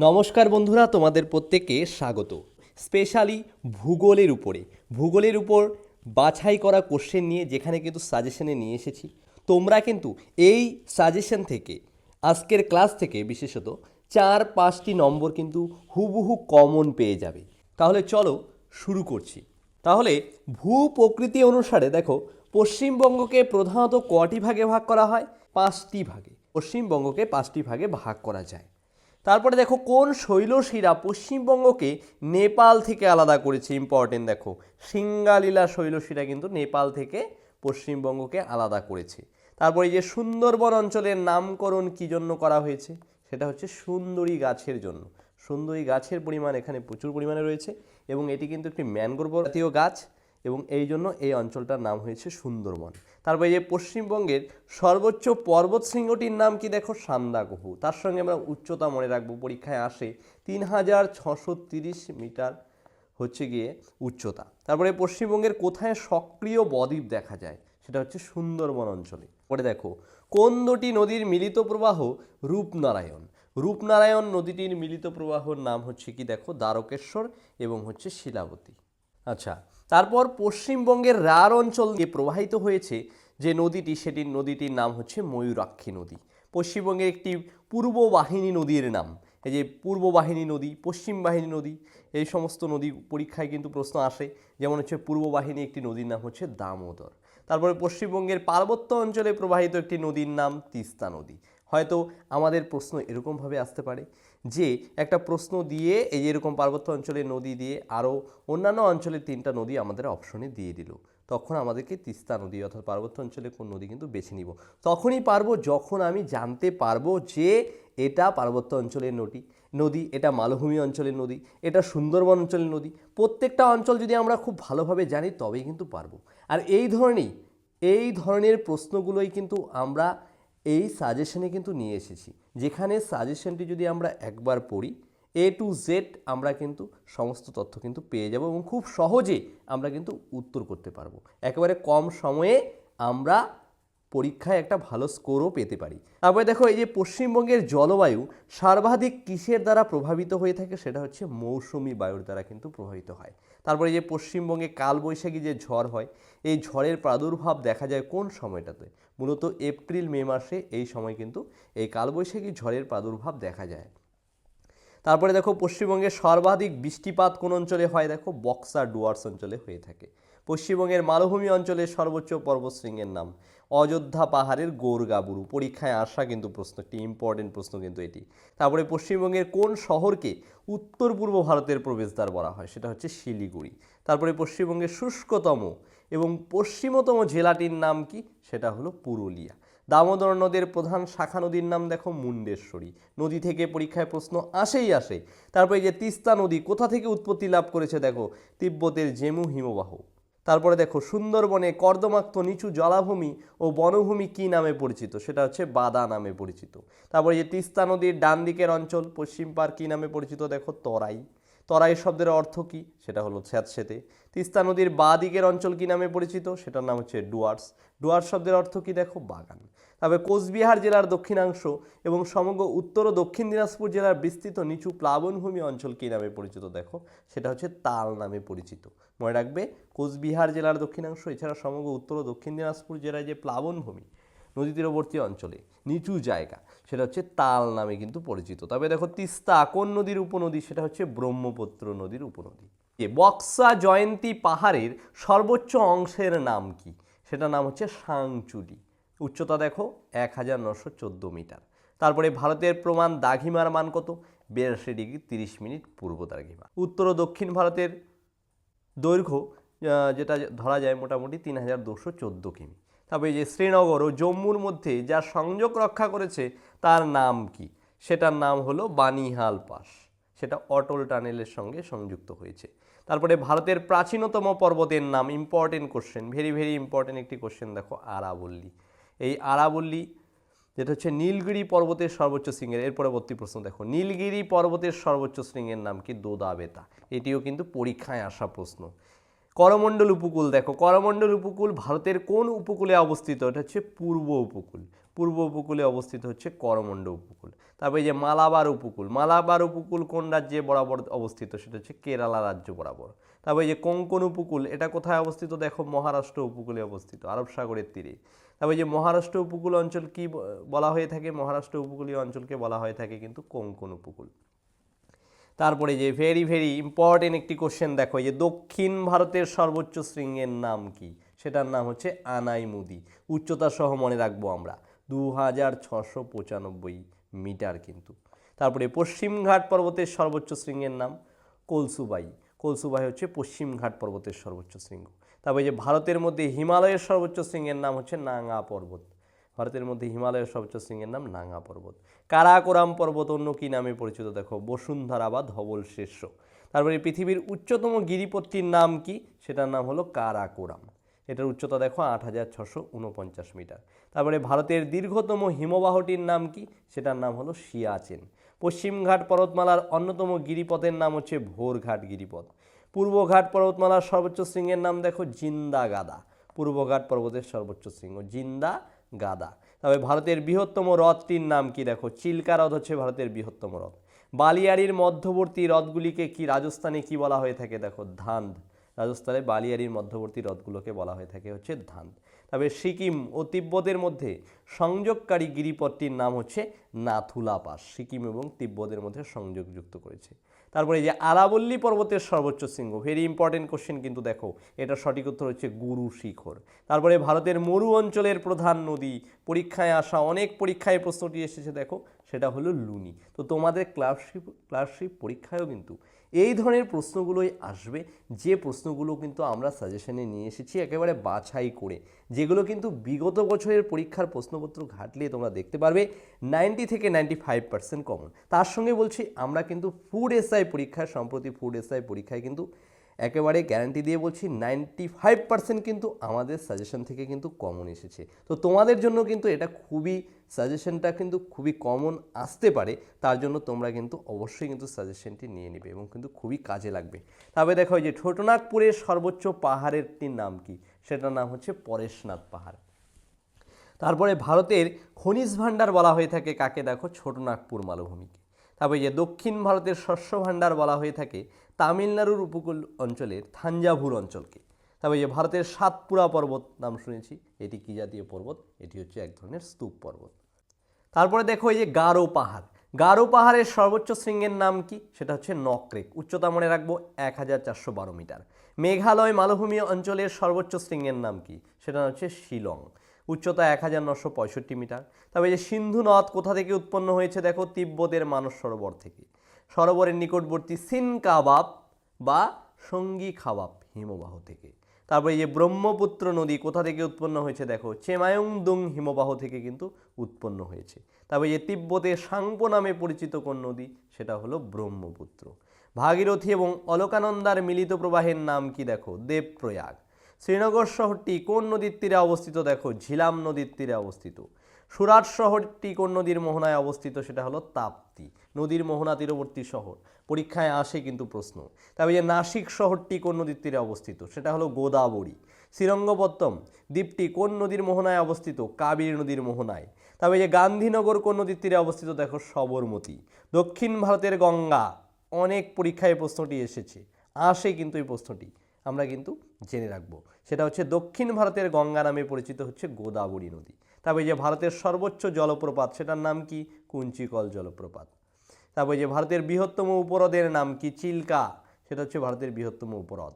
নমস্কার বন্ধুরা, তোমাদের প্রত্যেককে স্বাগত। স্পেশালি ভূগোলের উপরে। ভূগোলের উপর বাছাই করা কোশ্চেন নিয়ে যেখানে কিন্তু সাজেশনে নিয়ে এসেছি। তোমরা কিন্তু এই সাজেশন থেকে, আজকের ক্লাস থেকে বিশেষত চার পাঁচটি নম্বর কিন্তু হুবহু কমন পেয়ে যাবে। তাহলে চলো শুরু করছি। তাহলে ভূ প্রকৃতি অনুসারে দেখো, পশ্চিমবঙ্গকে প্রধানত কটি ভাগে ভাগ করা হয়? পাঁচটি ভাগে। পশ্চিমবঙ্গকে পাঁচটি ভাগে ভাগ করা যায়। তারপরে দেখো, কোন শৈলশিরা পশ্চিমবঙ্গকে নেপাল থেকে আলাদা করেছে? ইম্পর্টেন্ট দেখো, সিঙ্গালীলা শৈলশিরা কিন্তু নেপাল থেকে পশ্চিমবঙ্গকে আলাদা করেছে। তারপরে যে সুন্দরবন অঞ্চলের নামকরণ কী জন্য করা হয়েছে? সেটা হচ্ছে সুন্দরী গাছের জন্য। সুন্দরী গাছের পরিমাণ এখানে প্রচুর পরিমাণে রয়েছে এবং এটি কিন্তু একটি ম্যানগ্রোভ জাতীয় গাছ এবং এই জন্য এই অঞ্চলটার নাম হয়েছে সুন্দরবন। তারপরে যে পশ্চিমবঙ্গের সর্বোচ্চ পর্বত শৃঙ্গটির নাম কি দেখো? সান্দাকহু তার সঙ্গে আমরা উচ্চতা মনে রাখব, পরীক্ষায় আসে তিন হাজার ছশো তিরিশ মিটার হচ্ছে গিয়ে উচ্চতা। তারপরে পশ্চিমবঙ্গের কোথায় সক্রিয় বদ্বীপ দেখা যায়? সেটা হচ্ছে সুন্দরবন অঞ্চলে। পরে দেখো, কোন দুটি নদীর মিলিত প্রবাহ রূপনারায়ণ? রূপনারায়ণ নদীটির মিলিত প্রবাহর নাম হচ্ছে কি দেখো? দ্বারকেশ্বর এবং হচ্ছে শিলাবতী। আচ্ছা তারপর পশ্চিমবঙ্গের রার অঞ্চল দিয়ে প্রবাহিত হয়েছে যে নদীটি, সেটির নদীটির নাম হচ্ছে ময়ূরাক্ষী নদী। পশ্চিমবঙ্গের একটি পূর্ব বাহিনী নদীর নাম। এই যে পূর্ব বাহিনী নদী, পশ্চিম বাহিনী নদী, এই সমস্ত নদী পরীক্ষায় কিন্তু প্রশ্ন আসে। যেমন হচ্ছে পূর্ব বাহিনী একটি নদীর নাম হচ্ছে দামোদর। তারপরে পশ্চিমবঙ্গের পার্বত্য অঞ্চলে প্রবাহিত একটি নদীর নাম তিস্তা নদী। হয়তো আমাদের প্রশ্ন এরকমভাবে আসতে পারে। যে একটা প্রশ্ন দিয়ে এই এরকম পার্বত্য অঞ্চলের নদী দিয়ে আরও অন্যান্য অঞ্চলের তিনটা নদী আমাদের অপশনে দিয়ে দিল। তখন আমাদেরকে তিস্তা নদী অর্থাৎ পার্বত্য অঞ্চলে কোন নদী কিন্তু বেছে নিব। তখনই পারব, যখন আমি জানতে পারব যে এটা পার্বত্য অঞ্চলের নদী নদী, এটা মালভূমি অঞ্চলের নদী, এটা সুন্দরবন অঞ্চলের নদী, প্রত্যেকটা অঞ্চল যদি আমরা খুব ভালোভাবে জানি তবেই কিন্তু পারব। আর এই ধরনেরই এই ধরনের প্রশ্নগুলোই কিন্তু আমরা এই সাজেশনে কিন্তু নিয়ে এসেছি। যেখানে সাজেশনটি যদি আমরা একবার পড়ি এ টু জেড আমরা কিন্তু সমস্ত তথ্য কিন্তু পেয়ে যাব এবং খুব সহজে আমরা কিন্তু উত্তর করতে পারব। একেবারে কম সময়ে আমরা পরীক্ষায় একটা ভালো স্কোরও পেতে পারি। তারপরে দেখো, এই যে পশ্চিমবঙ্গের জলবায়ু সর্বাধিক কিসের দ্বারা প্রভাবিত হয়ে থাকে সেটা হচ্ছে মৌসুমি বায়ুর দ্বারা কিন্তু প্রভাবিত হয়। তারপরে যে পশ্চিমবঙ্গে কালবৈশাখী যে ঝড় হয়, এই ঝড়ের প্রাদুর্ভাব দেখা যায় কোন সময়টাতে? মূলত এপ্রিল, মে মাসে এই সময় কিন্তু এই কালবৈশাখী ঝড়ের প্রাদুর্ভাব দেখা যায়। তারপরে দেখো, পশ্চিমবঙ্গে সর্বাধিক বৃষ্টিপাত কোন অঞ্চলে হয়? দেখো, বক্সা, ডুয়ার্স অঞ্চলে হয়ে থাকে। পশ্চিমবঙ্গের মালভূমি অঞ্চলের সর্বোচ্চ পর্বতশৃঙ্গের নাম। অযোধ্যা পাহাড়ের গোরগাবুরু। পরীক্ষায় আসা কিন্তু প্রশ্ন, একটি ইম্পর্টেন্ট প্রশ্ন কিন্তু এটি। তারপরে পশ্চিমবঙ্গের কোন শহরকে উত্তর পূর্ব ভারতের প্রবেশদ্বার বলা হয়? সেটা হচ্ছে শিলিগুড়ি। তারপরে পশ্চিমবঙ্গের শুষ্কতম এবং পশ্চিমতম জেলাটির নাম কি? সেটা হলো পুরুলিয়া। দামোদর নদের প্রধান শাখা নদীর নাম দেখো মুন্ডেশ্বরী। নদী থেকে পরীক্ষায় প্রশ্ন আসেই আসে। তারপরে যে তিস্তা নদী, কোথা থেকে উৎপত্তি লাভ করেছে দেখো? তিব্বতের জেমু হিমবাহ। তারপরে দেখো, সুন্দরবনে কর্দমাক্ত নিচু জলাভূমি ও বনভূমি কি নামে পরিচিত? সেটা হচ্ছে বাদা নামে পরিচিত। তারপরে যে তিস্তা নদীর ডান দিকের অঞ্চল, পশ্চিম পার কি নামে পরিচিত? দেখো, তরাই। তরাই শব্দের অর্থ কি? সেটা হলো স্যাঁতসেতে তিস্তা নদীর বাঁ দিকের অঞ্চল কি নামে পরিচিত? সেটার নাম হচ্ছে ডুয়ার্স। ডুয়ার্স শব্দের অর্থ কি দেখো? বাগান। তবে কোচবিহার জেলার দক্ষিণাংশ এবং সমগ্র উত্তর ও দক্ষিণ দিনাজপুর জেলার বিস্তৃত নিচু প্লাবনভূমি অঞ্চল কী নামে পরিচিত দেখো? সেটা হচ্ছে তাল নামে পরিচিত। মনে রাখবে, কোচবিহার জেলার দক্ষিণাংশ, এছাড়া সমগ্র উত্তর ও দক্ষিণ দিনাজপুর জেলায় যে প্লাবনভূমি নদী তীরবর্তী অঞ্চলে, নিচু জায়গা, সেটা হচ্ছে তাল নামে কিন্তু পরিচিত। তবে দেখো তিস্তা কোন নদীর উপনদী? সেটা হচ্ছে ব্রহ্মপুত্র নদীর উপনদী। বক্সা জয়ন্তী পাহাড়ের সর্বোচ্চ অংশের নাম কি? সেটার নাম হচ্ছে সাংচুলি। উচ্চতা দেখো এক হাজার নশো চোদ্দ মিটার। তারপরে ভারতের প্রমাণ দাঘিমার মান কত? বিরাশি ডিগ্রি তিরিশ মিনিট পূর্ব দাঘিমা। উত্তর ও দক্ষিণ ভারতের দৈর্ঘ্য যেটা ধরা যায় মোটামুটি তিন হাজার দুশো চোদ্দ কিমি। তবে যে শ্রীনগর ও জম্মুর মধ্যে যা সংযোগ রক্ষা করেছে, তার নাম কি? সেটার নাম হলো বানিহাল পাস। সেটা অটল টানেলের সঙ্গে সংযুক্ত হয়েছে। তারপরে ভারতের প্রাচীনতম পর্বতের নাম important question very very important একটি কোশ্চেন দেখো আরাবল্লী। এই আরাবল্লী, যেটা হচ্ছে নীলগিরি পর্বতের সর্বোচ্চ শৃঙ্গের, এর পরবর্তী প্রশ্ন দেখো, নীলগিরি পর্বতের সর্বোচ্চ শৃঙ্গের নাম কি দোদাবেতা? এটিও কিন্তু পরীক্ষায় আসা প্রশ্ন। করমণ্ডল উপকূল, দেখো, করমণ্ডল উপকূল ভারতের কোন উপকূলে অবস্থিত? এটা হচ্ছে পূর্ব উপকূল। পূর্ব উপকূলে অবস্থিত হচ্ছে করমণ্ড উপকূল। তারপরে যে মালাবার উপকূল মালাবার উপকূল কোন রাজ্যে বরাবর অবস্থিত? সেটা হচ্ছে কেরালা রাজ্য বরাবর। তারপরে যে কোঙ্কন উপকূল, এটা কোথায় অবস্থিত? দেখো, মহারাষ্ট্র উপকূলে অবস্থিত, আরব সাগরের তীরে। তারপরে যে মহারাষ্ট্র উপকূল অঞ্চল কি বলা হয়ে থাকে? মহারাষ্ট্র উপকূলীয় অঞ্চলকে বলা হয়ে থাকে কিন্তু কোঙ্কন উপকূল। তারপরে যে ভেরি ভেরি ইম্পর্টেন্ট একটি কোশ্চেন দেখো যে দক্ষিণ ভারতের সর্বোচ্চ শৃঙ্গের নাম কি? সেটার নাম হচ্ছে আনাইমুদি উচ্চতা সহ মনে রাখব আমরা দু হাজার ছশো পঁচানব্বই মিটার কিন্তু। তারপরে পশ্চিমঘাট পর্বতের সর্বোচ্চ শৃঙ্গের নাম কলসুবাই। কলসুবাই হচ্ছে পশ্চিমঘাট পর্বতের সর্বোচ্চ শৃঙ্গ। তারপরে যে ভারতের মধ্যে হিমালয়ের সর্বোচ্চ শৃঙ্গের নাম হচ্ছে নাঙ্গা পর্বত। ভারতের মধ্যে হিমালয়ের সর্বোচ্চ শৃঙ্গের নাম নাঙ্গা পর্বত। কারাকোরাম পর্বত অন্য কী নামে পরিচিত? দেখো বসুন্ধরা বা ধবল শীর্ষ। তারপরে পৃথিবীর উচ্চতম গিরিপথটির নাম কি? সেটার নাম হলো কারাকোরাম। এটার উচ্চতা দেখো আট হাজার ছশো উনপঞ্চাশ মিটার। তারপরে ভারতের দীর্ঘতম হিমবাহটির নাম কি? সেটার নাম হলো সিয়াচেন। পশ্চিমঘাট পর্বতমালার অন্যতম গিরিপথের নাম হচ্ছে ভোরঘাট গিরিপথ। পূর্বঘাট পর্বতমালার সর্বোচ্চ শৃঙ্গের নাম দেখো জিন্দা গাদা পূর্বঘাট পর্বতের সর্বোচ্চ শৃঙ্গ জিন্দা গাদা। তবে ভারতের বৃহত্তম হ্রদটির নাম কি দেখো? চিল্কা হ্রদ হচ্ছে ভারতের বৃহত্তম হ্রদ। বালিয়াড়ির মধ্যবর্তী হ্রদগুলিকে কি রাজস্থানে কি বলা হয়ে থাকে দেখো? ধান্দ। রাজস্থানে বালিয়াড়ির মধ্যবর্তী হ্রদগুলোকে বলা হয়ে থাকে হচ্ছে ধান্দ। তবে সিকিম ও তিব্বতের মধ্যে সংযোগকারী গিরিপথটির নাম হচ্ছে নাথুলা পাস সিকিম এবং তিব্বতের মধ্যে সংযোগযুক্ত করেছে। তারপরে এই যে আরাবল্লী পর্বতের সর্বোচ্চ শৃঙ্গ ভেরি ইম্পর্টেন্ট কোশ্চেন কিন্তু দেখো এটা সঠিক উত্তর হচ্ছে গুরু শিখর। তারপরে ভারতের মরু অঞ্চলের প্রধান নদী, পরীক্ষায় আসা অনেক পরীক্ষায় প্রশ্নটি এসেছে দেখো, সেটা হলো লুনি। তো তোমাদের ক্লাসশিপ ক্লাসশিপ পরীক্ষায়ও কিন্তু এই ধরনের প্রশ্নগুলোই আসবে। যে প্রশ্নগুলো কিন্তু আমরা সাজেশনে নিয়ে এসেছি একেবারে বাছাই করে, যেগুলো কিন্তু বিগত বছরের পরীক্ষার প্রশ্নপত্র ঘাটলে তোমরা দেখতে পারবে নাইনটি থেকে নাইনটি ফাইভ পার্সেন্ট কমন তার সঙ্গে বলছি, আমরা কিন্তু ফুড এসআই পরীক্ষায় সম্প্রতি ফুড এসআই পরীক্ষায় কিন্তু একেবারে গ্যারান্টি দিয়ে বলছি নাইনটি ফাইভ পার্সেন্ট কিন্তু আমাদের সাজেশন থেকে কিন্তু কমন এসেছে। তো তোমাদের জন্য কিন্তু এটা খুবই সাজেশনটা কিন্তু খুবই কমন আসতে পারে, তার জন্য তোমরা কিন্তু অবশ্যই কিন্তু সাজেশনটি নিয়ে নেবে এবং কিন্তু খুবই কাজে লাগবে। তবে দেখো যে ছোটনাগপুরের সর্বোচ্চ পাহাড়েরটির নাম কি? সেটার নাম হচ্ছে পরেশনাথ পাহাড়। তারপরে ভারতের খনিজ ভাণ্ডার বলা হয়ে থাকে কাকে? দেখো ছোটনাগপুর মালভূমিকে। তারপরে যে দক্ষিণ ভারতের শস্য ভাণ্ডার বলা হয়ে থাকে তামিলনাড়ুর উপকূল অঞ্চলের থাঞ্জাভুর অঞ্চলকে। তবে যে ভারতের সাতপুরা পর্বত নাম শুনেছি। এটি কি জাতীয় পর্বত? এটি হচ্ছে এক ধরনের স্তূপ পর্বত। তারপরে দেখো এই যে গারো পাহাড়। গারো পাহাড়ের সর্বোচ্চ শৃঙ্গের নাম কি? সেটা হচ্ছে নকরেক। উচ্চতা মনে রাখব এক হাজার চারশো বারো মিটার। মেঘালয় মালভূমি অঞ্চলের সর্বোচ্চ শৃঙ্গের নাম কি? সেটা হচ্ছে শিলং। উচ্চতা এক হাজার নশো পঁয়ষট্টি মিটার। তবে যে সিন্ধু নদ কোথা থেকে উৎপন্ন হয়েছে? দেখো তিব্বতের মানস সরোবর থেকে। সরোবরের নিকটবর্তী সিনকাবাব বা সঙ্গী খাবাব হিমবাহ থেকে। তারপরে যে ব্রহ্মপুত্র নদী কোথা থেকে উৎপন্ন হয়েছে দেখো, চেমায়ংদুং হিমবাহ থেকে কিন্তু উৎপন্ন হয়েছে। তারপরে যে তিব্বতে সাংপো নামে পরিচিত কোন নদী, সেটা হলো ব্রহ্মপুত্র। ভাগীরথী এবং অলকানন্দার মিলিত প্রবাহের নাম কি দেখো, দেবপ্রয়াগ। শ্রীনগর শহরটি কোন নদীর তীরে অবস্থিত দেখো, ঝিলাম নদীর তীরে অবস্থিত। সুরাট শহরটি কোন নদীর মোহনায় অবস্থিত সেটা হলো তাপ্তি, নদীর মোহনা তীরবর্তী শহর। পরীক্ষায় আসে কিন্তু প্রশ্ন, তবে যে নাসিক শহরটি কোন নদীর তীরে অবস্থিত? সেটা হলো গোদাবরী। শ্রীরঙ্গপত্তম, দ্বীপটি কোন নদীর মোহনায় অবস্থিত? কাবেরী নদীর মোহনায়। তবে যে গান্ধীনগর কোন নদীর তীরে অবস্থিত দেখো সবরমতী। দক্ষিণ ভারতের গঙ্গা। অনেক পরীক্ষায় প্রশ্নটি এসেছে। আসে কিন্তু এই প্রশ্নটি। আমরা কিন্তু জেনে রাখব। সেটা হচ্ছে দক্ষিণ ভারতের গঙ্গা নামে পরিচিত হচ্ছে গোদাবরী নদী। তারপরে যে ভারতের সর্বোচ্চ জলপ্রপাত, সেটার নাম কি? কুঞ্চিকল জলপ্রপাত। তারপরে যে ভারতের বৃহত্তম উপহ্রদের নাম কি? চিল্কা। সেটা হচ্ছে ভারতের বৃহত্তম উপহ্রদ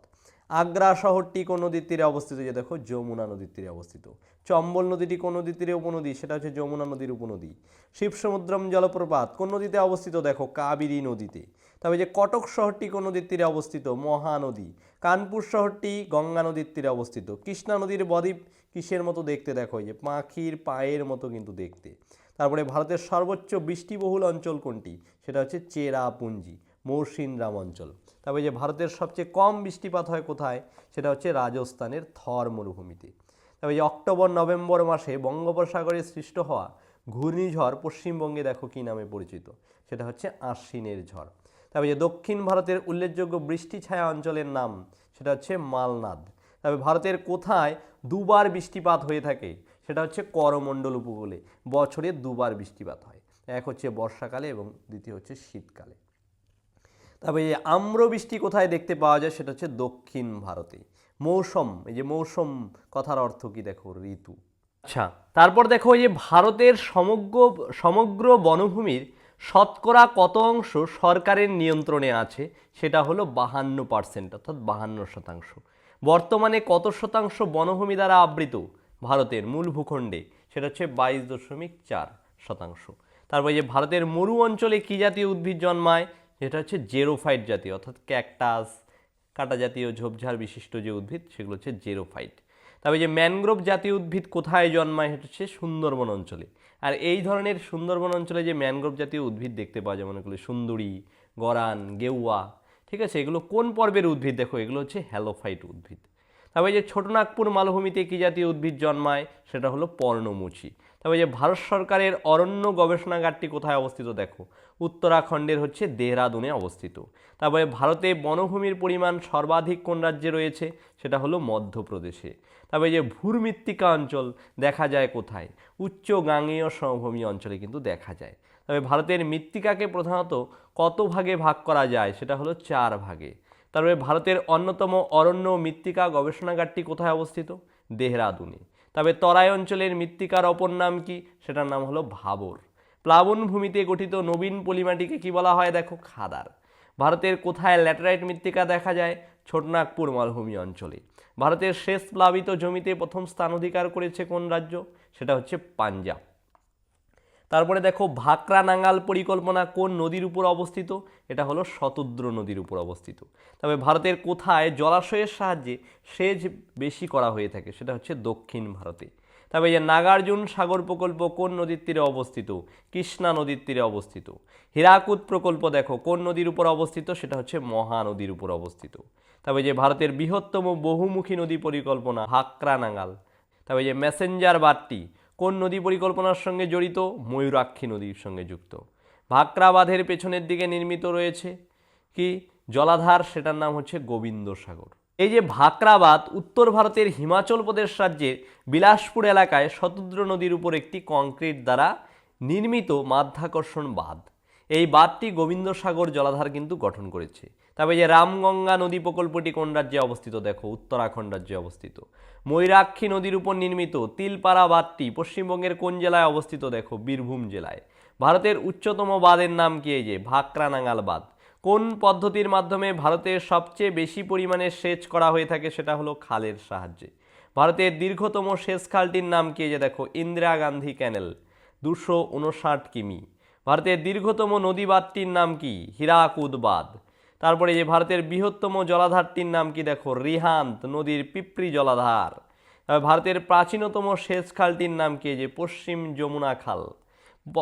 আগ্রা শহরটি কোন নদীর তীরে অবস্থিত? যে দেখো, যমুনা নদীর তীরে অবস্থিত। চম্বল নদীটি কোন নদীর তীরে উপনদী? সেটা হচ্ছে যমুনা নদীর উপনদী। শিবসমুদ্রম জলপ্রপাত কোন নদীতে অবস্থিত? দেখো, কাবেরী নদীতে। তবে যে কটক শহরটি কোন নদীর তীরে অবস্থিত? মহানদী কানপুর শহরটি গঙ্গা নদীর তীরে অবস্থিত। কৃষ্ণা নদীর বদ্বীপ কিসের মতো দেখতে? দেখো যে পাখির পায়ের মতো কিন্তু দেখতে। তারপরে ভারতের সর্বোচ্চ বৃষ্টিবহুল অঞ্চল কোনটি? সেটা হচ্ছে চেরাপুঞ্জি মৌসিনরাম অঞ্চল। তবে যে ভারতের সবচেয়ে কম বৃষ্টিপাত হয় কোথায়? সেটা হচ্ছে রাজস্থানের থর মরুভূমিতে। তবে যে অক্টোবর, নভেম্বর মাসে বঙ্গোপসাগরে সৃষ্ট হওয়া ঘূর্ণিঝড় পশ্চিমবঙ্গে দেখো কী নামে পরিচিত? সেটা হচ্ছে আশ্বিনের ঝড়। তবে যে দক্ষিণ ভারতের উল্লেখযোগ্য বৃষ্টি ছায়া অঞ্চলের নাম, সেটা হচ্ছে মালনাদ। তবে ভারতের কোথায় দুবার বৃষ্টিপাত হয়ে থাকে, সেটা হচ্ছে করমণ্ডল উপকূলে। বছরে দুবার বৃষ্টিপাত হয়। এক হচ্ছে বর্ষাকালে এবং দ্বিতীয় হচ্ছে শীতকালে। তবে এই আম্র বৃষ্টি কোথায় দেখতে পাওয়া যায়, সেটা হচ্ছে দক্ষিণ ভারতে। মৌসুম, এই যে মৌসুম কথার অর্থ কি দেখো, ঋতু। আচ্ছা তারপর দেখো যে ভারতের সমগ্র সমগ্র বনভূমির শতকরা কত অংশ সরকারের নিয়ন্ত্রণে আছে? সেটা হলো বাহান্ন পার্সেন্ট অর্থাৎ বাহান্ন শতাংশ। বর্তমানে কত শতাংশ বনভূমি দ্বারা আবৃত? ভারতের মূল ভূখণ্ডে। সেটা হচ্ছে বাইশ দশমিক চার শতাংশ। তারপর যে ভারতের মরু অঞ্চলে কী জাতীয় উদ্ভিদ জন্মায়? যেটা হচ্ছে জেরোফাইট জাতীয়, অর্থাৎ ক্যাকটাস, কাটা জাতীয় ঝোপঝাড় বিশিষ্ট যে উদ্ভিদ, সেগুলো হচ্ছে জেরোফাইট। তবে যে ম্যানগ্রোভ জাতীয় উদ্ভিদ কোথায় জন্মায় হচ্ছে সুন্দরবন অঞ্চলে। আর এই ধরনের সুন্দরবন অঞ্চলে যে ম্যানগ্রোভ জাতীয় উদ্ভিদ দেখতে পাওয়া যায়, মনে সুন্দরী, গরান গেউয়া ঠিক আছে? এগুলো কোন পর্বের উদ্ভিদ দেখো? এগুলো হচ্ছে হ্যালোফাইট উদ্ভিদ। তবে যে ছোটনাগপুর মালভূমিতে কী জাতীয় উদ্ভিদ জন্মায় সেটা হলো পর্ণমুচি। তবে যে ভারত সরকারের অরণ্য গবেষণাগারটি কোথায় অবস্থিত দেখো? উত্তরাখণ্ডের হচ্ছে দেহরাদুনে অবস্থিত। তারপরে ভারতে বনভূমির পরিমাণ সর্বাধিক কোন রাজ্যে রয়েছে? সেটা হলো মধ্যপ্রদেশে। তবে যে ভূর্মৃত্তিকা অঞ্চল দেখা যায় কোথায়? উচ্চ গাঙ্গেয় সমভূমি অঞ্চলে কিন্তু দেখা যায়। তবে ভারতের মৃত্তিকাকে প্রধানত কত ভাগে ভাগ করা যায়? সেটা হলো চার ভাগে। তারপরে ভারতের অন্যতম অরণ্য মৃত্তিকা গবেষণাগারটি কোথায় অবস্থিত? দেহরাদুনে। তবে তরাই অঞ্চলের মৃত্তিকার অপর নাম কি? সেটার নাম হলো ভাবর। প্লাবনভূমিতে গঠিত নবীন পলিমাটিকে কি বলা হয়? দেখো, খাদার। ভারতের কোথায় ল্যাটেরাইট মৃত্তিকা দেখা যায়? ছোটনাগপুর মালভূমি অঞ্চলে। ভারতের শেষ প্লাবিত জমিতে প্রথম স্থান অধিকার করেছে কোন রাজ্য? সেটা হচ্ছে পাঞ্জাব। তারপরে দেখো ভাকরা নাঙ্গাল পরিকল্পনা কোন নদীর উপর অবস্থিত? এটা হলো শতদ্র নদীর উপর অবস্থিত। তবে ভারতের কোথায় জলাশয়ের সাহায্যে সেচ বেশি করা হয়ে থাকে? সেটা হচ্ছে দক্ষিণ ভারতে। তবে যে নাগার্জুন সাগর প্রকল্প কোন নদীর তীরে অবস্থিত? কৃষ্ণা নদীর তীরে অবস্থিত। হীরাকুদ প্রকল্প দেখো, কোন নদীর উপর অবস্থিত? সেটা হচ্ছে মহানদীর উপর অবস্থিত। তবে যে ভারতের বৃহত্তম বহুমুখী নদী পরিকল্পনা হাকরা নাঙ্গাল তবে যে মেসেঞ্জার বাঁধটি, কোন নদী পরিকল্পনার সঙ্গে জড়িত? ময়ূরাক্ষী নদীর সঙ্গে যুক্ত। ভাকরা বাঁধের পেছনের দিকে নির্মিত রয়েছে কি? জলাধার, সেটার নাম হচ্ছে গোবিন্দ সাগর এই যে ভাকরাবাদ উত্তর ভারতের হিমাচল প্রদেশ রাজ্যের বিলাসপুর এলাকায় শতদ্র নদীর উপর একটি কংক্রিট দ্বারা নির্মিত মাধ্যাকর্ষণ বাঁধ। এই বাঁধটি গোবিন্দসাগর জলাধার কিন্তু গঠন করেছে। তবে যে রামগঙ্গা নদী প্রকল্পটি কোন রাজ্যে অবস্থিত দেখো, উত্তরাখণ্ড রাজ্যে অবস্থিত। ময়ূরাক্ষী নদীর উপর নির্মিত তিলপাড়া বাঁধটি পশ্চিমবঙ্গের কোন জেলায় অবস্থিত দেখো, বীরভূম জেলায়। ভারতের উচ্চতম বাঁধের নাম কি এই যে ভাকরানাঙ্গাল বাঁধ? কোন পদ্ধতির মাধ্যমে ভারতের সবচেয়ে বেশি পরিমাণে সেচ করা হয়ে থাকে সেটা হলো খালের সাহায্যে। ভারতের দীর্ঘতম সেচ খালটির নাম কি? যে দেখো, ইন্দিরা গান্ধী ক্যানেল, দুশো উনষাট কিমি। ভারতের দীর্ঘতম নদী বাঁধটির নাম কি? হীরাকুদ বাঁধ। তারপরে যে ভারতের বৃহত্তম জলাধারটির নাম কি? দেখো, রিহান্ত নদীর পিপরি জলাধার। ভারতের প্রাচীনতম সেচ খালটির নাম কি? যে পশ্চিম যমুনা খাল।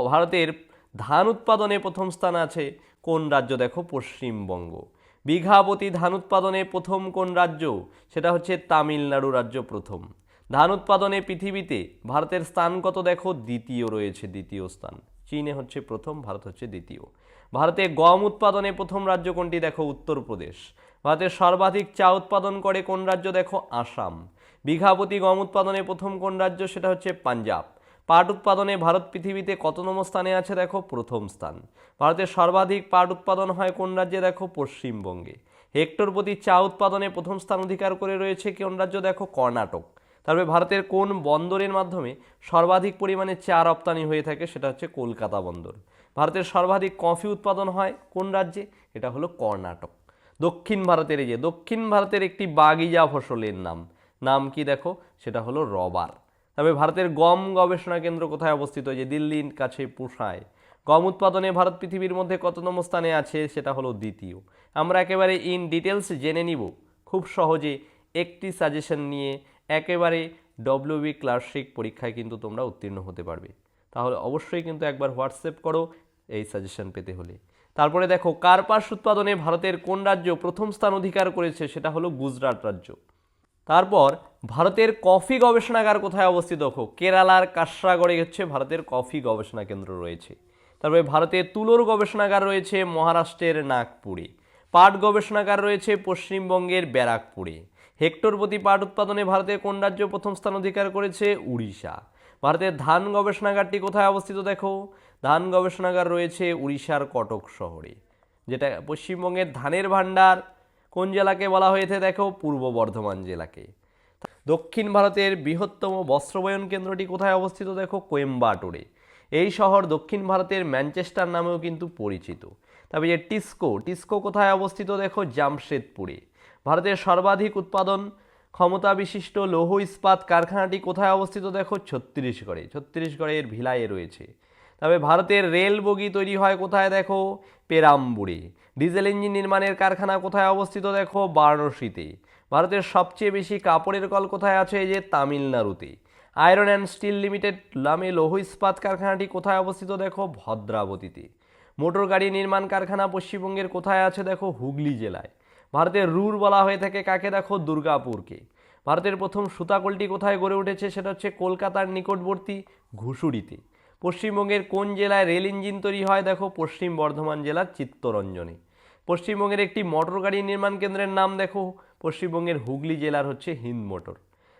ভারতের ধান উৎপাদনে প্রথম স্থান আছে কোন রাজ্য? দেখো, পশ্চিমবঙ্গ। বিঘাপতি ধান উৎপাদনে প্রথম কোন রাজ্য? সেটা হচ্ছে তামিলনাড়ু রাজ্য প্রথম। ধান উৎপাদনে পৃথিবীতে ভারতের স্থান কত? দেখো, দ্বিতীয় রয়েছে, দ্বিতীয় স্থান। চীনে হচ্ছে প্রথম, ভারত হচ্ছে দ্বিতীয়। ভারতে গম উৎপাদনে প্রথম রাজ্য কোনটি? দেখো, উত্তরপ্রদেশ। ভারতের সর্বাধিক চা উৎপাদন করে কোন রাজ্য? দেখো, আসাম। বিঘাপতি গম উৎপাদনে প্রথম কোন রাজ্য? সেটা হচ্ছে পাঞ্জাব। পাট উৎপাদনে ভারত পৃথিবীতে কত নম্বর স্থানে আছে দেখো? প্রথম স্থান। ভারতের সর্বাধিক পাট উৎপাদন হয় কোন রাজ্যে? দেখো, পশ্চিমবঙ্গে। হেক্টর প্রতি চা উৎপাদনে প্রথম স্থান অধিকার করে রয়েছে কোন রাজ্য? দেখো, কর্ণাটক। তারপরে ভারতের কোন বন্দরের মাধ্যমে সর্বাধিক পরিমাণে চা রপ্তানি হয়ে থাকে সেটা হচ্ছে কলকাতা বন্দর। ভারতের সর্বাধিক কফি উৎপাদন হয় কোন রাজ্যে? এটা হলো কর্ণাটক। দক্ষিণ ভারতের এই যে, দক্ষিণ ভারতের একটি বাগিজা ফসলের নাম। নাম কি দেখো? সেটা হলো রবার। তবে ভারতের গম গবেষণা কেন্দ্র কোথায় অবস্থিত? যে দিল্লির কাছে পুষায়। গম উৎপাদনে ভারত পৃথিবীর মধ্যে কত নম্বর স্থানে আছে সেটা হলো দ্বিতীয়। আমরা একেবারে ইন ডিটেলস জেনে নিব। খুব সহজে একটি সাজেশন নিয়ে একেবারে ডব্লিউবি ক্লাসিক পরীক্ষায় কিন্তু তোমরা উত্তীর্ণ হতে পারবে। তাহলে অবশ্যই কিন্তু একবার হোয়াটসঅ্যাপ করো এই সাজেশন পেতে হলে। তারপরে দেখো, কার্পাস উৎপাদনে ভারতের কোন রাজ্য প্রথম স্থান অধিকার করেছে সেটা হলো গুজরাট রাজ্য। তারপর ভারতের কফি গবেষণাগার কোথায় অবস্থিত? দেখো, কেরালার কাসরাগড়ে হচ্ছে ভারতের কফি গবেষণা কেন্দ্র রয়েছে। তারপরে ভারতের তুলোর গবেষণাগার রয়েছে মহারাষ্ট্রের নাগপুরে। পাট গবেষণাগার রয়েছে পশ্চিমবঙ্গের ব্যারাকপুরে। হেক্টর প্রতি পাট উৎপাদনে ভারতের কোন রাজ্য প্রথম স্থান অধিকার করেছে? উড়িষ্যা। ভারতের ধান গবেষণাগারটি কোথায় অবস্থিত দেখো? ধান গবেষণাগার রয়েছে উড়িষ্যার কটক শহরে, যেটা পশ্চিমবঙ্গের ধানের ভাণ্ডার কোন জেলাকে বলা হয়েছে? দেখো, পূর্ব বর্ধমান জেলাকে। দক্ষিণ ভারতের বৃহত্তম বস্ত্রবয়ন কেন্দ্রটি কোথায় অবস্থিত? দেখো, কোয়েম্বাটোরে। এই শহর দক্ষিণ ভারতের ম্যানচেস্টার নামেও কিন্তু পরিচিত। তবে যে টিস্কো টিস্কো কোথায় অবস্থিত? দেখো, জামশেদপুরে। ভারতের সর্বাধিক উৎপাদন ক্ষমতা বিশিষ্ট লৌহ ইস্পাত কারখানাটি কোথায় অবস্থিত? দেখো, ছত্তিশগড়ে। ছত্তিশগড়ের ভিলায়ে রয়েছে। তবে ভারতের রেল বগি তৈরি হয় কোথায় দেখো? পেরাম্বুরে। ডিজেল ইঞ্জিন নির্মাণের কারখানা কোথায় অবস্থিত দেখো? বারাণসীতে। ভারতের সবচেয়ে বেশি কাপড়ের কল কোথায় আছে? এই যে তামিলনাড়ুতে। আয়রন অ্যান্ড স্টিল লিমিটেড নামে লৌহ ইস্পাত কারখানাটি কোথায় অবস্থিত দেখো? ভদ্রাবতীতে। মোটর গাড়ি নির্মাণ কারখানা পশ্চিমবঙ্গের কোথায় আছে দেখো? হুগলি জেলায়। ভারতের রুর বলা হয়ে থাকে কাকে দেখো? দুর্গাপুরকে। ভারতের প্রথম সুতাকলটি কোথায় গড়ে উঠেছে? সেটা হচ্ছে কলকাতার নিকটবর্তী ঘুষুরিতে পশ্চিমবঙ্গের কোন জেলায় রেল ইঞ্জিন তৈরি হয়? দেখো, পশ্চিম বর্ধমান জেলার চিত্তরঞ্জনে। পশ্চিমবঙ্গের একটি মোটর গাড়ি নির্মাণ কেন্দ্রের নাম দেখো। পশ্চিমবঙ্গের হুগলি জেলার হচ্ছে হিন্দ মোটর।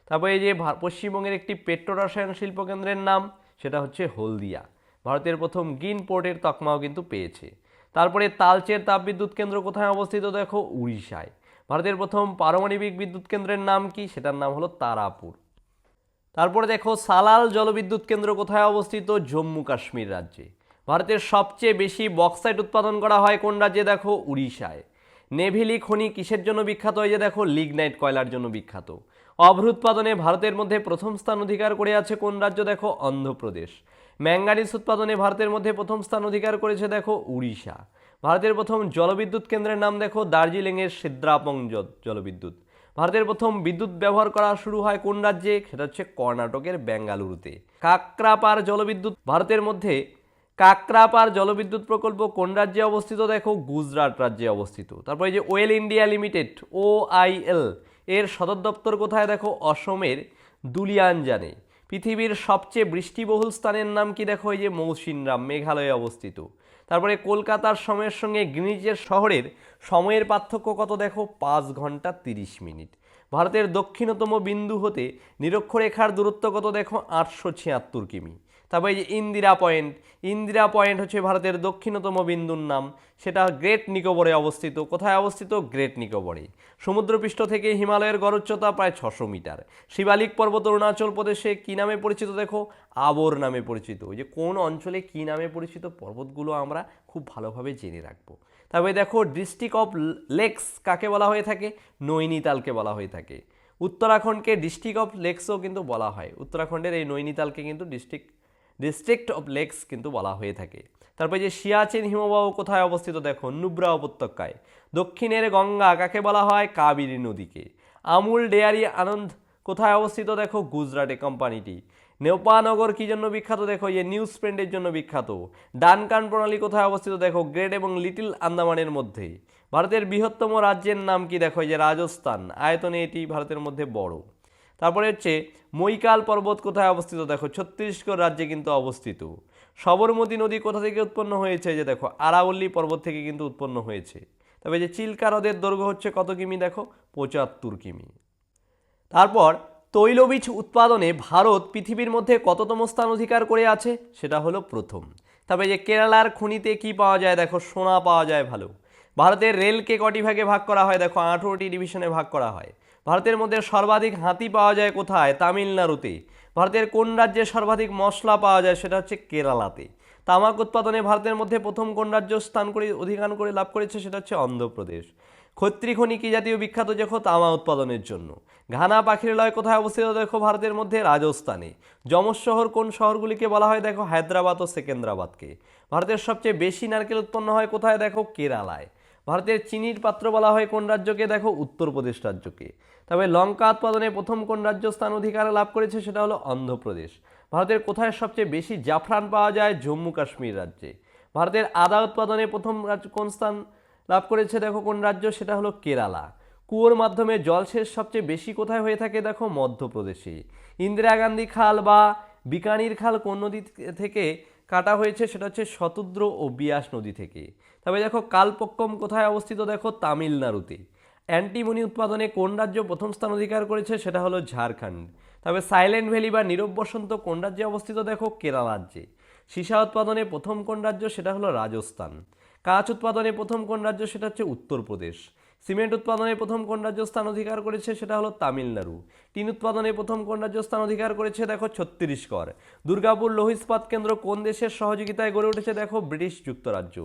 তারপরে এই যে পশ্চিমবঙ্গের একটি পেট্রোরসায়ন শিল্প কেন্দ্রের নাম, সেটা হচ্ছে হলদিয়া। ভারতের প্রথম গ্রিন পোর্টের তকমাও কিন্তু পেয়েছে। তারপরে তালচের তাপবিদ্যুৎ কেন্দ্র কোথায় অবস্থিত? দেখো, উড়িষ্যায়। ভারতের প্রথম পারমাণবিক বিদ্যুৎ কেন্দ্রের নাম কি? সেটার নাম হলো তারাপুর। তারপরে দেখো, সালাল জলবিদ্যুৎ কেন্দ্র কোথায় অবস্থিত? জম্মু কাশ্মীর রাজ্যে। ভারতের সবচেয়ে বেশি বক্সাইট উৎপাদন করা হয় কোন রাজ্যে? দেখো, উড়িষ্যায়। নেভিলি খনি কিসের জন্য বিখ্যাত? এই যে দেখো, লিগনাইট কয়লার জন্য বিখ্যাত। অভ্র উৎপাদনে ভারতের মধ্যে প্রথম স্থান অধিকার করে আছে কোন রাজ্য? দেখো, অন্ধ্রপ্রদেশ। ম্যাঙ্গানিজ উৎপাদনে ভারতের মধ্যে প্রথম স্থান অধিকার করেছে, দেখো, উড়িষ্যা। ভারতের প্রথম জলবিদ্যুৎ কেন্দ্রের নাম দেখো, দার্জিলিংয়ের সিদ্রাপং জলবিদ্যুৎ। ভারতের প্রথম বিদ্যুৎ ব্যবহার করা শুরু হয় কোন রাজ্যে? সেটা হচ্ছে কর্ণাটকের বেঙ্গালুরুতে। কাকরাপার জলবিদ্যুৎ ভারতের মধ্যে কাকরাপার জলবিদ্যুৎ প্রকল্প কোন রাজ্যে অবস্থিত? দেখো, গুজরাট রাজ্যে অবস্থিত। তারপরে যে Oil India Limited O IL এর সদর দপ্তর কোথায়? দেখো, অসমের দুলিয়ানজানে। পৃথিবীর সবচেয়ে বৃষ্টিবহুল স্থানের নাম কি? দেখো, এই যে মৌসিনরাম, মেঘালয়ে অবস্থিত। তারপরে কলকাতার সময়ের সঙ্গে গ্রিনিচের শহরের সময়ের পার্থক্য কত দেখো? পাঁচ ঘণ্টা তিরিশ মিনিট। ভারতের দক্ষিণতম বিন্দু হতে নিরক্ষরেখার দূরত্ব কত দেখো? আটশো ছিয়াত্তর কিমি। তারপরে এই যে ইন্দিরা পয়েন্ট ইন্দিরা পয়েন্ট হচ্ছে ভারতের দক্ষিণতম বিন্দুর নাম। সেটা গ্রেট নিকোবরে অবস্থিত। কোথায় অবস্থিত? গ্রেট নিকোবরে। সমুদ্রপৃষ্ঠ থেকে হিমালয়ের গড়োচ্চতা প্রায় ছশো মিটার। শিবালিক পর্বত অরুণাচল প্রদেশে কী নামে পরিচিত দেখো? আবর নামে পরিচিত। ওই যে কোন অঞ্চলে কী নামে পরিচিত পর্বতগুলো আমরা খুব ভালোভাবে জেনে রাখব। তবে দেখো ডিস্ট্রিক্ট অফ লেকস কাকে বলা হয়ে থাকে? নৈনিতালকে বলা হয়ে থাকে। উত্তরাখণ্ডকে ডিস্ট্রিক্ট অফ লেকসও কিন্তু বলা হয়। উত্তরাখণ্ডের এই নৈনিতালকে কিন্তু ডিস্ট্রিক্ট ডিস্ট্রিক্ট অফ লেকস কিন্তু বলা হয়ে থাকে। তারপরে যে সিয়াচেন হিমবাহ কোথায় অবস্থিত দেখো? নুব্রা উপত্যকায়। দক্ষিণের গঙ্গা কাকে বলা হয়? কাবেরী নদীকে। আমুল ডেয়ারি আনন্দ কোথায় অবস্থিত দেখো? গুজরাটে কোম্পানিটি। নেপানগর কী জন্য বিখ্যাত? দেখো, এই নিউজ প্রিন্টের জন্য বিখ্যাত। ডানকান প্রণালী কোথায় অবস্থিত? দেখো, গ্রেট এবং লিটল আন্দামানের মধ্যে। ভারতের বৃহত্তম রাজ্যের নাম কি? দেখো যে রাজস্থান। আয়তনে এটি ভারতের মধ্যে বড়। তারপরে হচ্ছে, মৈকাল পর্বত কোথায় অবস্থিত? দেখো, ছত্তিশগড় রাজ্যে কিন্তু অবস্থিত। সবরমতী নদী কোথা থেকে উৎপন্ন হয়েছে? যে দেখো আরাবল্লী পর্বত থেকে কিন্তু উৎপন্ন হয়েছে। তবে যে চিল্কা হ্রদের দৈর্ঘ্য হচ্ছে কত কিমি? দেখো, পঁচাত্তর কিমি। তারপর তৈলবীজ উৎপাদনে ভারত পৃথিবীর মধ্যে কততম স্থান অধিকার করে আছে? সেটা হলো প্রথম। তবে যে কেরালার খনিতে কি পাওয়া যায় দেখো, সোনা পাওয়া যায় ভালো। ভারতের রেলকে কটি ভাগে ভাগ করা হয় দেখো, আঠেরোটি ডিভিশনে ভাগ করা হয়। ভারতের মধ্যে সর্বাধিক হাতি পাওয়া যায় কোথায়? তামিলনাড়ুতে। ভারতের কোন রাজ্যে সর্বাধিক মশলা পাওয়া যায় সেটা হচ্ছে কেরালাতে। তামাক উৎপাদনে ভারতের মধ্যে প্রথম কোন রাজ্য স্থান করে অধিকার করে লাভ করেছে সেটা হচ্ছে অন্ধ্রপ্রদেশ। খত্রিখনি কি জাতীয় বিখ্যাত দেখো তামা উৎপাদনের জন্য। ঘানা পাখিরালয় কোথায় অবস্থিত দেখো ভারতের মধ্যে? রাজস্থানে। যমজ শহর কোন শহরগুলিকে বলা হয়? দেখো হায়দ্রাবাদ ও সেকেন্দ্রাবাদকে। ভারতের সবচেয়ে বেশি নারকেল উৎপন্ন হয় কোথায়? দেখো কেরালায়। ভারতের চিনির পাত্র বলা হয় কোন রাজ্যকে? দেখো উত্তরপ্রদেশ রাজ্যকে। তবে লঙ্কা উৎপাদনে প্রথম কোন রাজ্য স্থান অধিকার লাভ করেছে? সেটা হলো অন্ধ্রপ্রদেশ। ভারতের কোথায় সবচেয়ে বেশি জাফরান পাওয়া যায়? জম্মু কাশ্মীর রাজ্যে। ভারতের আদা উৎপাদনে প্রথম রাজ্য কোন স্থান? লাভ করেছে দেখো কোন রাজ্য? সেটা হলো কেরালা। কুয়োর মাধ্যমে জলসেচ সবচেয়ে বেশি কোথায় হয়ে থাকে দেখো মধ্যপ্রদেশে। ইন্দিরা গান্ধী খাল বা বিকানির খাল কোন নদী থেকে কাটা হয়েছে সেটা হচ্ছে শতদ্র ও বিয়াস নদী থেকে। তবে দেখো কালপক্কম কোথায় অবস্থিত দেখো তামিলনাড়ুতে। অ্যান্টিমনি উৎপাদনে কোন রাজ্য প্রথম স্থান অধিকার করেছে সেটা হলো ঝাড়খণ্ড। তবে সাইলেন্ট ভ্যালি বা নীরব বসন্ত কোন রাজ্যে অবস্থিত দেখো কেরালা রাজ্যে। সীসা উৎপাদনে প্রথম কোন রাজ্য সেটা হলো রাজস্থান। কাঁচ উৎপাদনে প্রথম কোন রাজ্য, সেটা হচ্ছে উত্তরপ্রদেশ। সিমেন্ট উৎপাদনে প্রথম কোন রাজ্য স্থান অধিকার করেছে, সেটা হলো তামিলনাড়ু। টিন উৎপাদনে প্রথম কোন রাজ্য স্থান অধিকার করেছে, দেখো ছত্তিশগড়। দুর্গাপুর লৌহ ইস্পাত কেন্দ্র কোন দেশের সহযোগিতায় গড়ে উঠেছে, দেখো ব্রিটিশ যুক্তরাজ্য।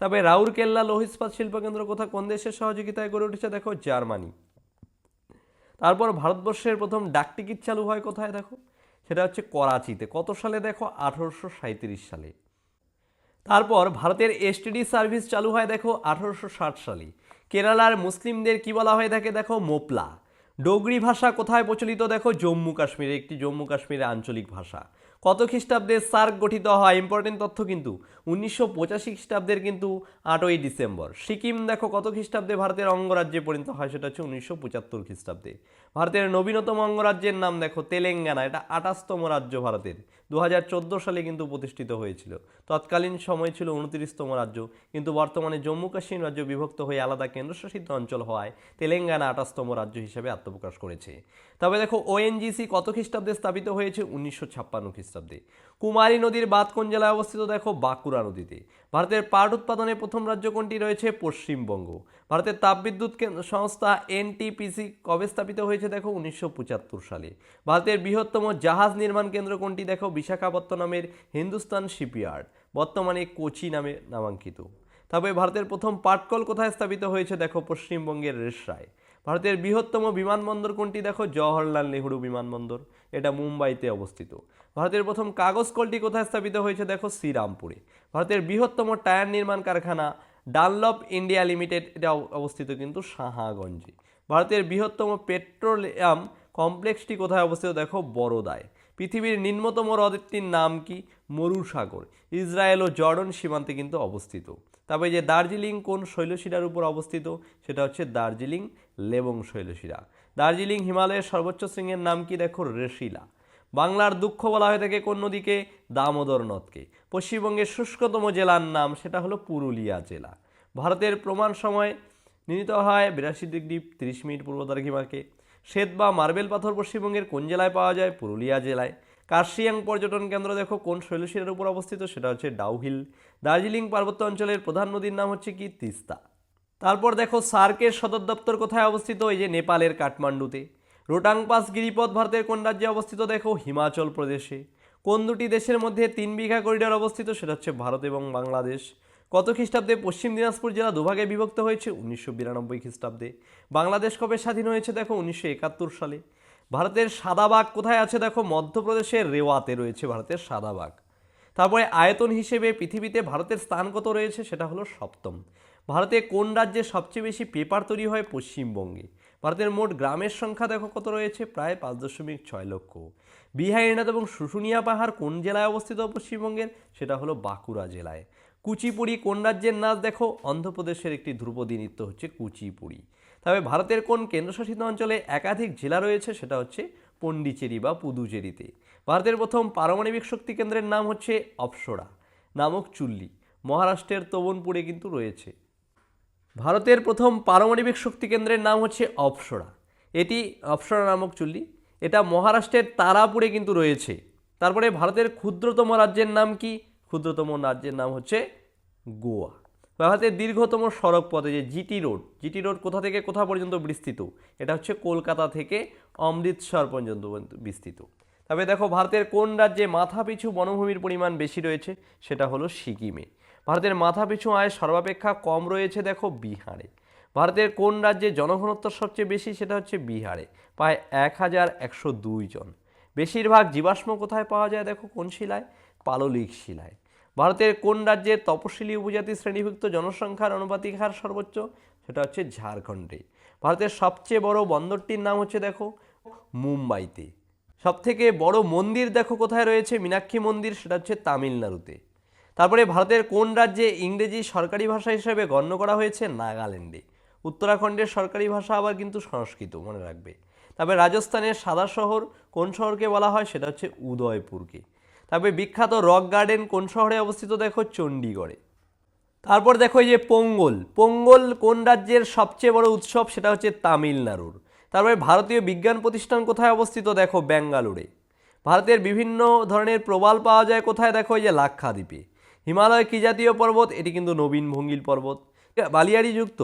তবে রাউরকেল্লা লৌহ ইস্পাত শিল্পকেন্দ্র কোথা কোন দেশের সহযোগিতায় গড়ে উঠেছে, দেখো জার্মানি। তারপর ভারতবর্ষের প্রথম ডাকটিকিট চালু হয় কোথায়, দেখো? সেটা হচ্ছে করাচিতে। কত সালে, দেখো? আঠারোশো সাঁইত্রিশ সালে। তারপর ভারতের এসটিডি সার্ভিস চালু হয়, দেখো, আঠারোশো ষাট সালে। কেরালার মুসলিমদের কি বলা হয় থাকে, দেখো, মোপলা। ডোগরি ভাষা কোথায় প্রচলিত, দেখো, জম্মু কাশ্মীরে, একটি জম্মু কাশ্মীরের আঞ্চলিক ভাষা। কত খ্রিস্টাব্দে সার্ক গঠিত হয় ইম্পর্টেন্ট তথ্য কিন্তু, উনিশশো পঁচাশি খ্রিস্টাব্দের কিন্তু আটই ডিসেম্বর। সিকিম, দেখো, কত খ্রিস্টাব্দে ভারতের অঙ্গরাজ্যে পরিণত হয়, সেটা হচ্ছে উনিশশো পঁচাত্তর খ্রিস্টাব্দে। ভারতের নবীনতম অঙ্গরাজ্যের নাম, দেখো, তেলেঙ্গানা, এটা আঠাশতম রাজ্য ভারতের। দু হাজার চোদ্দ সালে কিন্তু প্রতিষ্ঠিত হয়েছিল। তৎকালীন সময় ছিল উনত্রিশতম রাজ্য, কিন্তু বর্তমানে জম্মু কাশ্মীর রাজ্য বিভক্ত হয়ে আলাদা কেন্দ্রশাসিত অঞ্চল হওয়ায় তেলেঙ্গানা আঠাশতম রাজ্য হিসেবে আত্মপ্রকাশ করেছে। তবে দেখো ওএনজিসি কত খ্রিস্টাব্দে স্থাপিত হয়েছে? উনিশশো ছাপ্পান্ন খ্রিস্টাব্দে। কুমারী নদীর বাতকোন জেলায় অবস্থিত? দেখো, বাঁকুড়া নদীতে। ভারতের পাট উৎপাদনে প্রথম রাজ্য কোনটি রয়েছে? পশ্চিমবঙ্গ। ভারতের তাপবিদ্যুৎ সংস্থা এনটিপিসি কবে স্থাপিত হয়েছে দেখো? উনিশশো পঁচাত্তর সালে। ভারতের বৃহত্তম জাহাজ নির্মাণ কেন্দ্র কোনটি দেখো? বিশাখাপত্তনমের হিন্দুস্তান শিপইয়ার্ড, বর্তমানে কোচি নামে নামাঙ্কিত। তবে ভারতের প্রথম পাটকল কোথায় স্থাপিত হয়েছে দেখো? পশ্চিমবঙ্গের রেশরায় ভারতের বৃহত্তম বিমানবন্দর কোনটি? দেখো, জওহরলাল নেহরু বিমানবন্দর, এটা মুম্বাইতে অবস্থিত। ভারতের প্রথম কাগজ কলটি কোথায় স্থাপিত হয়েছে? দেখো, শ্রীরামপুরে। ভারতের বৃহত্তম টায়ার নির্মাণ কারখানা ডানলপ ইন্ডিয়া লিমিটেড, এটা অবস্থিত কিন্তু সাহাগঞ্জে। ভারতের বৃহত্তম পেট্রোলিয়াম কমপ্লেক্সটি কোথায় অবস্থিত? দেখো বড়োদায় পৃথিবীর নিম্নতম হ্রদটির নাম কি? মরুসাগর। ইসরায়েল ও জর্ডন সীমান্তে কিন্তু অবস্থিত। তবে যে দার্জিলিং কোন শৈলশিরার উপর অবস্থিত, সেটা হচ্ছে দার্জিলিং লেবং শৈলশিরা। দার্জিলিং হিমালয়ের সর্বোচ্চ শৃঙ্গের নাম কি দেখো? রেশিলা। বাংলার দুঃখ বলা হয়ে থাকে কোন নদীকে? দামোদর নদকে। পশ্চিমবঙ্গের শুষ্কতম জেলার নাম সেটা হলো পুরুলিয়া জেলা। ভারতের প্রমাণ সময় নির্ণীত হয় বিরাশি ডিগ্রি তিরিশ মিনিট পূর্ব দ্রাঘিমাকে শ্বেত বা মার্বেল পাথর পশ্চিমবঙ্গের কোন জেলায় পাওয়া যায়? পুরুলিয়া জেলায়। কার্শিয়াং পর্যটন কেন্দ্র দেখো, কোন শৈলশিরার উপর অবস্থিত? সেটা হচ্ছে ডাউহিল। দার্জিলিং পার্বত্য অঞ্চলের প্রধান নদীর নাম হচ্ছে কি? তিস্তা। তারপর দেখো, সার্কের সদর দপ্তর কোথায় অবস্থিত? এই যে নেপালের কাঠমান্ডুতে। রোটাং পাস গিরিপথ ভারতের কোন রাজ্যে অবস্থিত? দেখো, হিমাচল প্রদেশে। কোন দুটি দেশের মধ্যে তিন বিঘা করিডোর অবস্থিত? সেটা হচ্ছে ভারত এবং বাংলাদেশ। কত খ্রিস্টাব্দে পশ্চিম দিনাজপুর জেলা দুভাগে বিভক্ত হয়েছে? উনিশশো বিরানব্বই খ্রিস্টাব্দে। বাংলাদেশ কবে স্বাধীন হয়েছে? দেখো, উনিশশো একাত্তর সালে। ভারতের সাদাবাগ কোথায় আছে দেখো? মধ্যপ্রদেশের রেওয়াতে রয়েছে ভারতের সাদাবাগ। তারপরে আয়তন হিসেবে পৃথিবীতে ভারতের স্থান কত রয়েছে? সেটা হলো সপ্তম। ভারতে কোন রাজ্যে সবচেয়ে বেশি পেপার তৈরি হয়? পশ্চিমবঙ্গে। ভারতের মোট গ্রামের সংখ্যা দেখো কত রয়েছে? প্রায় পাঁচ দশমিক ছয় লক্ষ। বিহারীনাথ এবং শুশুনিয়া পাহাড় কোন জেলায় অবস্থিত পশ্চিমবঙ্গের? সেটা হলো বাঁকুড়া জেলায়। কুচিপুড়ি কোন রাজ্যের নাচ দেখো? অন্ধ্রপ্রদেশের একটি ধ্রুপদী নৃত্য হচ্ছে কুচিপুড়ি। তবে ভারতের কোন কেন্দ্রশাসিত অঞ্চলে একাধিক জেলা রয়েছে সেটা হচ্ছে পন্ডিচেরি বা পুদুচেরিতে। ভারতের প্রথম পারমাণবিক শক্তি কেন্দ্রের নাম হচ্ছে অপসরা, নামক চুল্লি। মহারাষ্ট্রের তবনপুরে কিন্তু রয়েছে। ভারতের প্রথম পারমাণবিক শক্তি কেন্দ্রের নাম হচ্ছে অপসরা। এটি অপসরা নামক চুল্লি। এটা মহারাষ্ট্রের তারাপুরে কিন্তু রয়েছে। তারপরে ভারতের ক্ষুদ্রতম রাজ্যের নাম কি? ক্ষুদ্রতম রাজ্যের নাম হচ্ছে গোয়া। ভারতের দীর্ঘতম সড়ক পথে যে জিটি রোড জিটি রোড কোথা থেকে কোথা পর্যন্ত বিস্তৃত? এটা হচ্ছে কলকাতা থেকে অমৃতসর পর্যন্ত বিস্তৃত। তবে দেখো, ভারতের কোন রাজ্যে মাথাপিছু বনভূমির পরিমাণ বেশি রয়েছে? সেটা হলো সিকিমে। ভারতের মাথাপিছু আয় সর্বাপেক্ষা কম রয়েছে, দেখো, বিহারে। ভারতের কোন রাজ্যে জনঘনত্ব সবচেয়ে বেশি? সেটা হচ্ছে বিহারে, প্রায় এক হাজার একশো দুই জন। বেশিরভাগ জীবাশ্ম কোথায় পাওয়া যায়, দেখো, কোন শিলায়? পাললিক শিলায়। ভারতের কোন রাজ্যের তপশিলি উপজাতি শ্রেণীভুক্ত জনসংখ্যার অনুপাতিক হার সর্বোচ্চ? সেটা হচ্ছে ঝাড়খণ্ডে। ভারতের সবচেয়ে বড় বন্দরটির নাম হচ্ছে দেখো, মুম্বাইতে। সবথেকে বড় মন্দির দেখো কোথায় রয়েছে? মীনাক্ষী মন্দির, সেটা হচ্ছে তামিলনাড়ুতে। তারপরে ভারতের কোন রাজ্যে ইংরেজি সরকারি ভাষা হিসেবে গণ্য করা হয়েছে? নাগাল্যান্ডে। উত্তরাখণ্ডের সরকারি ভাষা আবার কিন্তু সংস্কৃত, মনে রাখবে। তবে রাজস্থানের সাদা শহর কোন শহরকে বলা হয়? সেটা হচ্ছে উদয়পুরকে। তবে বিখ্যাত রক গার্ডেন কোন শহরে অবস্থিত? দেখো চণ্ডীগড়ে। তারপর দেখো এই যে পোঙ্গল। পোঙ্গল কোন রাজ্যের সবচেয়ে বড় উৎসব? সেটা হচ্ছে তামিলনাড়ুর। তারপরে ভারতীয় বিজ্ঞান প্রতিষ্ঠান কোথায় অবস্থিত? দেখো ব্যাঙ্গালোরে। ভারতের বিভিন্ন ধরনের প্রবাল পাওয়া যায় কোথায়? দেখো এই যে লাক্ষাদ্বীপে। হিমালয় কি জাতীয় পর্বত? এটি কিন্তু নবীন ভঙ্গিল পর্বত। বালিয়াড়ি যুক্ত।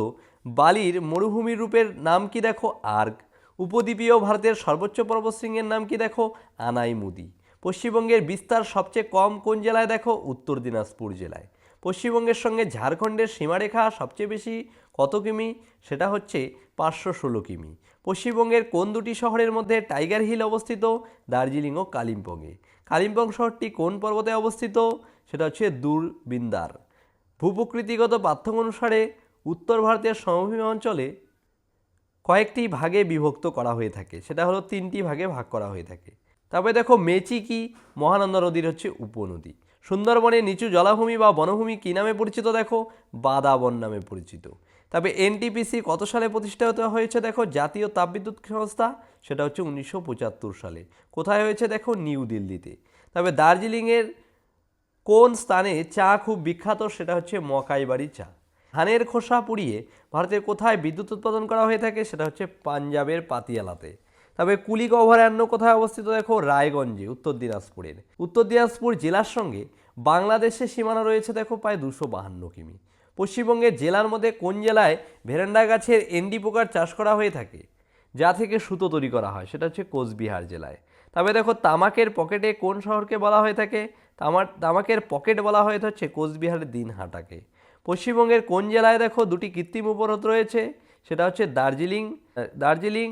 বালির মরুভূমির রূপের নাম কি দেখো? আর্গ উপদ্বীপীয় ভারতের সর্বোচ্চ পর্বতশৃঙ্গের নাম কি দেখো? আনাইমুদি। পশ্চিমবঙ্গের বিস্তার সবচেয়ে কম কোন জেলায় দেখো? উত্তর দিনাজপুর জেলায়। পশ্চিমবঙ্গের সঙ্গে ঝাড়খণ্ডের সীমারেখা সবচেয়ে বেশি কত কিমি? সেটা হচ্ছে পাঁচশো ষোলো কিমি। পশ্চিমবঙ্গের কোন দুটি শহরের মধ্যে টাইগার হিল অবস্থিত? দার্জিলিং ও কালিম্পংয়ে। কালিম্পং শহরটি কোন পর্বতে অবস্থিত? সেটা হচ্ছে দূরবিন্দার। ভূপ্রকৃতিগত পার্থক্য অনুসারে উত্তর ভারতের সমভূমি অঞ্চলে কয়েকটি ভাগে বিভক্ত করা হয়ে থাকে। সেটা হলো তিনটি ভাগে ভাগ করা হয়ে থাকে। তারপরে দেখো মেচি কি? মহানন্দা নদীর হচ্ছে উপনদী। সুন্দরবনের নিচু জলাভূমি বা বনভূমি কী নামে পরিচিত দেখো? বাদাবন নামে পরিচিত। তবে এনটিপিসি কত সালে প্রতিষ্ঠিত হয়েছে দেখো? জাতীয় তাপবিদ্যুৎ সংস্থা, সেটা হচ্ছে উনিশশো পঁচাত্তর সালে। কোথায় হয়েছে দেখো? নিউ দিল্লিতে। তবে দার্জিলিংয়ের কোন স্থানে চা খুব বিখ্যাত, সেটা হচ্ছে মকাইবাড়ি চা। ধানের খোসা পুড়িয়ে ভারতের কোথায় বিদ্যুৎ উৎপাদন করা হয়ে থাকে, সেটা হচ্ছে পাঞ্জাবের পাতিয়ালাতে। তবে কুলিক অভয়ারণ্য কোথায় অবস্থিত দেখো রায়গঞ্জে, উত্তর দিনাজপুরের। উত্তর দিনাজপুর জেলার সঙ্গে বাংলাদেশের সীমানা রয়েছে দেখো প্রায় দুশো বাহান্ন কিমি। পশ্চিমবঙ্গের জেলার মধ্যে কোন জেলায় ভেরান্ডা গাছের এন্ডি পোকার চাষ করা হয়ে থাকে? যা থেকে সুতো তৈরি করা হয়, সেটা হচ্ছে কোচবিহার জেলায়। তবে দেখো তামাকের পকেটে কোন শহরকে বলা হয়ে থাকে? তামার, তামাকের পকেট বলা হয়ে হচ্ছে কোচবিহারের দিনহাটাকে। পশ্চিমবঙ্গের কোন জেলায় দেখো দুটি কৃত্রিম উপহ্রদ রয়েছে? সেটা হচ্ছে দার্জিলিং দার্জিলিং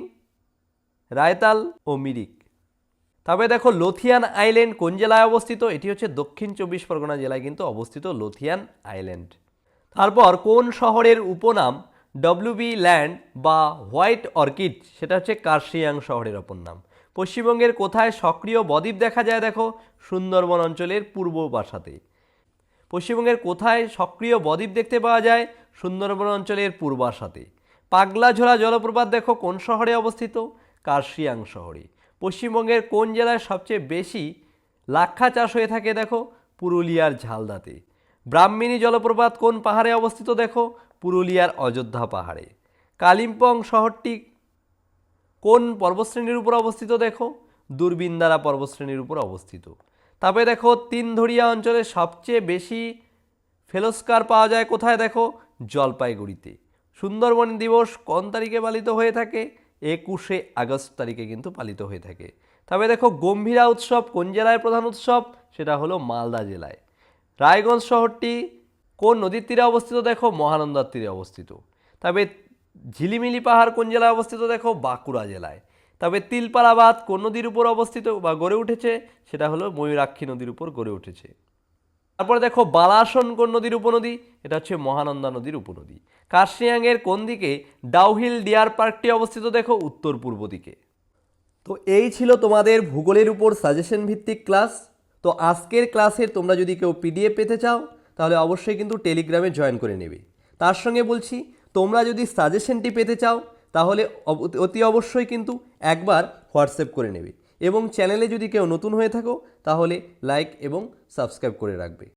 রায়তাল ও মিরিক। তবে দেখো, লোথিয়ান আইল্যান্ড কোন জেলায় অবস্থিত? এটি হচ্ছে দক্ষিণ চব্বিশ পরগনা জেলায় কিন্তু অবস্থিত লোথিয়ান আইল্যান্ড। তারপর কোন শহরের উপনাম ডব্লিউবি ল্যান্ড বা হোয়াইট অর্কিড? সেটা হচ্ছে কার্শিয়াং শহরের অপর নাম পশ্চিমবঙ্গের কোথায় সক্রিয় বদ্বীপ দেখা যায় দেখো? সুন্দরবন অঞ্চলের পূর্ব বাসাতে পশ্চিমবঙ্গের কোথায় সক্রিয় বদ্বীপ দেখতে পাওয়া যায়? সুন্দরবন অঞ্চলের পূর্বাসাতে পাগলাঝোলা জলপ্রপাত দেখো, কোন শহরে অবস্থিত? কার্শিয়াং শহরে পশ্চিমবঙ্গের কোন জেলায় সবচেয়ে বেশি লাক্ষা চাষ হয়ে থাকে দেখো? পুরুলিয়ার ঝালদাতে। ব্রাহ্মিণী জলপ্রপাত কোন পাহাড়ে অবস্থিত দেখো? পুরুলিয়ার অযোধ্যা পাহাড়ে। কালিম্পং শহরটি কোন পর্বতশ্রেণীর উপর অবস্থিত দেখো? দূরবিন্দারা পর্বতশ্রেণীর উপর অবস্থিত। তবে দেখো, তিনধরিয়া অঞ্চলে সবচেয়ে বেশি ফেলোস্কার পাওয়া যায় কোথায় দেখো? জলপাইগুড়িতে। সুন্দরবন দিবস কোন তারিখে পালিত হয়ে থাকে? একুশে আগস্ট তারিখে কিন্তু পালিত হয়ে থাকে। তবে দেখো, গম্ভীরা উৎসব কোন জেলায় প্রধান উৎসব? সেটা হলো মালদা জেলায়। রায়গঞ্জ শহরটি কোন নদীর তীরে অবস্থিত? দেখো, মহানন্দার তীরে অবস্থিত। তবে ঝিলিমিলি পাহাড় কোন জেলায় অবস্থিত? দেখো, বাঁকুড়া জেলায়। তবে তিলপাড়াবাদ কোন নদীর উপর অবস্থিত বা গড়ে উঠেছে? সেটা হলো ময়ূরাক্ষী নদীর উপর গড়ে উঠেছে। তারপরে দেখো, বালাসন কোন নদীর উপনদী? এটা হচ্ছে মহানন্দা নদীর উপনদী। কার্শিয়াংয়ের কোন দিকে? ডাউহিল ডিয়ার পার্কটি অবস্থিত দেখো উত্তর পূর্ব দিকে। তো এই ছিল তোমাদের ভূগোলের উপর সাজেশন ভিত্তিক ক্লাস। তো আজকের ক্লাসের তোমরা যদি কেউ পিডিএফ পেতে চাও, তাহলে অবশ্যই কিন্তু টেলিগ্রামে জয়েন করে নেবে। তার সঙ্গে বলছি, তোমরা যদি সাজেশনটি পেতে চাও, তাহলে অতি অবশ্যই কিন্তু একবার হোয়াটসঅ্যাপ করে নেবে। এবং চ্যানেলে যদি কেউ নতুন হয়ে থাকো, তাহলে লাইক এবং সাবস্ক্রাইব করে রাখবে।